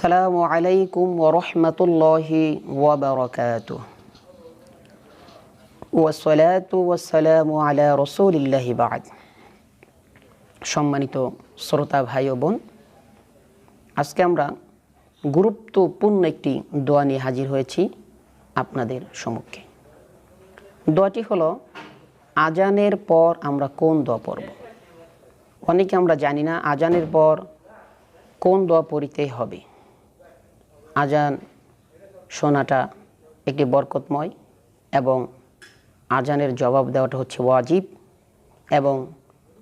السلام عليكم ورحمة الله وبركاته والصلاة والسلام على رسول الله بعد সম্মানিত শ্রোতা ভাই ও বোন আজকে আমরা গুরুত্বপূর্ণ একটি দোয়া নিয়ে হাজির হয়েছি আপনাদের সম্মুখে দোয়াটি হলো আজানের পর আমরা কোন দোয়া পড়ব অনেকে আমরা জানি না আজানের পর কোন দোয়া পড়িতে হবে আজান শোনাটা একটি বরকতময় এবং আজানের জবাব দেওয়াটা হচ্ছে ওয়াজিব এবং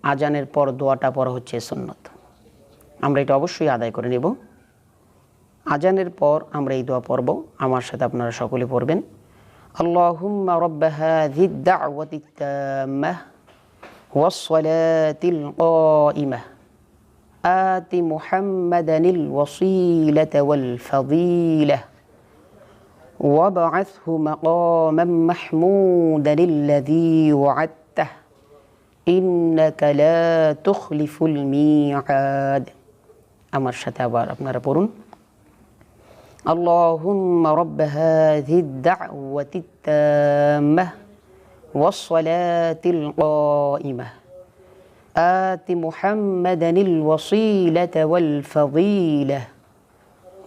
আজানের পর দোয়াটা পড়া হচ্ছে সুন্নত আমরা এটা অবশ্যই আদায় করে নেব আজানের পর আমরা এই দোয়া পড়ব আমার সাথে আপনারা সকলে পড়বেন আল্লাহুম্মা রব্ব হাযিদ দাওয়াতি তাম্মাহ والصلاة القائمة آت محمدا الوصيلة والفضيلة وابعثه مقاما محمودا الذي وعدته. إنك لا تخلف الميعاد. أمر شتابا ربنا ربورون اللهم رب هذه الدعوة التامة والصلاة القائمة. آت محمدا الوصيلة والفضيلة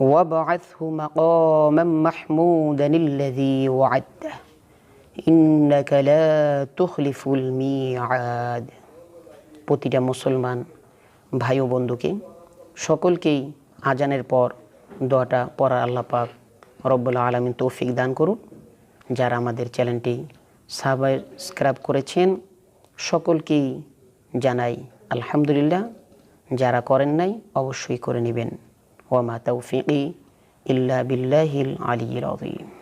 وابعثه مقاما محمودا الذي وعدته إنك لا تخلف الميعاد প্রতিটা মুসলমান ভাই ও বন্ধুকে সকলকেই আজানের পর দোয়াটা পড়ার আল্লাহ পাক রব্বুল আলমিন তৌফিক দান করুন যারা আমাদের চ্যানেলটি সাবস্ক্রাইব করেছেন সকলকেই জানাই আলহামদুলিল্লাহ যারা করেন নাই অবশ্যই করে নেবেন। ওয়ামা তৌফিকি ইল্লা বিল্লাহিল আলী আযীম।